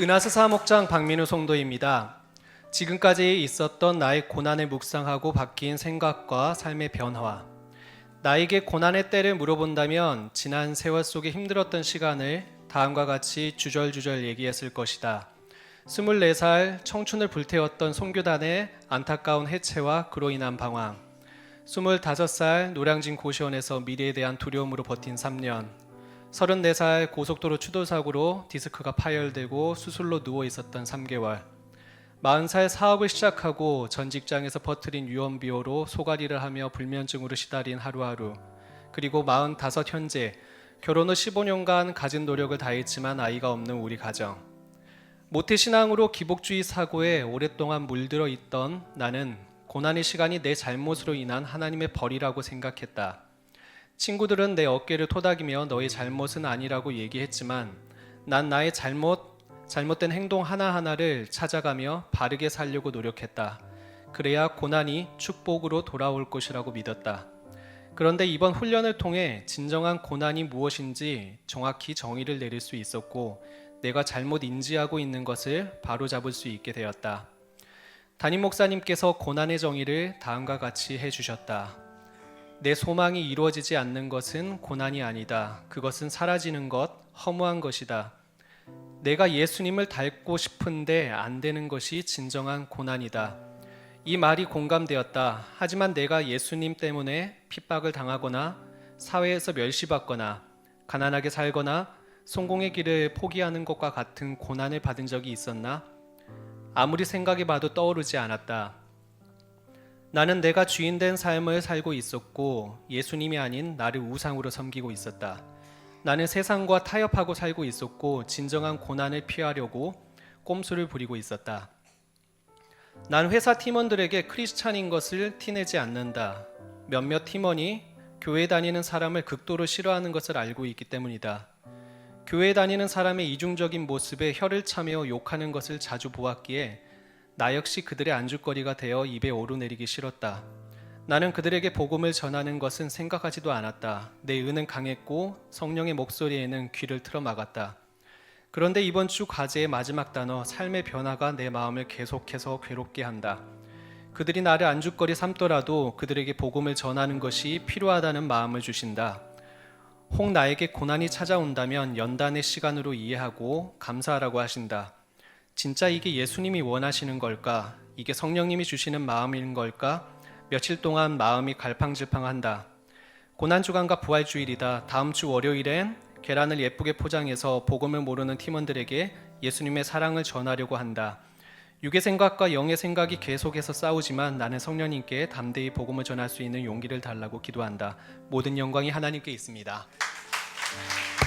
은하스 사 목장 박민우 성도입니다. 지금까지 있었던 나의 고난을 묵상하고 바뀐 생각과 삶의 변화. 나에게 고난의 때를 물어본다면 지난 세월 속에 힘들었던 시간을 다음과 같이 주절주절 얘기했을 것이다. 24살 청춘을 불태웠던 송교단의 안타까운 해체와 그로 인한 방황. 25살 노량진 고시원에서 미래에 대한 두려움으로 버틴 3년. 34살 고속도로 추돌 사고로 디스크가 파열되고 수술로 누워 있었던 3개월. 40살 사업을 시작하고 전 직장에서 퍼뜨린 유언 비어로 소가리를 하며 불면증으로 시달린 하루하루. 그리고 45 현재 결혼 후 15년간 가진 노력을 다했지만 아이가 없는 우리 가정. 모태 신앙으로 기복주의 사고에 오랫동안 물들어 있던 나는 고난의 시간이 내 잘못으로 인한 하나님의 벌이라고 생각했다. 친구들은 내 어깨를 토닥이며 너의 잘못은 아니라고 얘기했지만 난 나의 잘못, 잘못된 행동 하나하나를 찾아가며 바르게 살려고 노력했다. 그래야 고난이 축복으로 돌아올 것이라고 믿었다. 그런데 이번 훈련을 통해 진정한 고난이 무엇인지 정확히 정의를 내릴 수 있었고 내가 잘못 인지하고 있는 것을 바로잡을 수 있게 되었다. 담임 목사님께서 고난의 정의를 다음과 같이 해주셨다. 내 소망이 이루어지지 않는 것은 고난이 아니다. 그것은 사라지는 것, 허무한 것이다. 내가 예수님을 닮고 싶은데 안 되는 것이 진정한 고난이다. 이 말이 공감되었다. 하지만 내가 예수님 때문에 핍박을 당하거나 사회에서 멸시받거나 가난하게 살거나 성공의 길을 포기하는 것과 같은 고난을 받은 적이 있었나? 아무리 생각해 봐도 떠오르지 않았다. 나는 내가 주인된 삶을 살고 있었고 예수님이 아닌 나를 우상으로 섬기고 있었다. 나는 세상과 타협하고 살고 있었고 진정한 고난을 피하려고 꼼수를 부리고 있었다. 난 회사 팀원들에게 크리스찬인 것을 티내지 않는다. 몇몇 팀원이 교회 다니는 사람을 극도로 싫어하는 것을 알고 있기 때문이다. 교회 다니는 사람의 이중적인 모습에 혀를 차며 욕하는 것을 자주 보았기에 나 역시 그들의 안주거리가 되어 입에 오르내리기 싫었다. 나는 그들에게 복음을 전하는 것은 생각하지도 않았다. 내 은은 강했고 성령의 목소리에는 귀를 틀어 막았다. 그런데 이번 주 과제의 마지막 단어 삶의 변화가 내 마음을 계속해서 괴롭게 한다. 그들이 나를 안주거리 삼더라도 그들에게 복음을 전하는 것이 필요하다는 마음을 주신다. 혹 나에게 고난이 찾아온다면 연단의 시간으로 이해하고 감사하라고 하신다. 진짜 이게 예수님이 원하시는 걸까? 이게 성령님이 주시는 마음인 걸까? 며칠 동안 마음이 갈팡질팡한다. 고난주간과 부활주일이다. 다음 주 월요일엔 계란을 예쁘게 포장해서 복음을 모르는 팀원들에게 예수님의 사랑을 전하려고 한다. 육의 생각과 영의 생각이 계속해서 싸우지만 나는 성령님께 담대히 복음을 전할 수 있는 용기를 달라고 기도한다. 모든 영광이 하나님께 있습니다.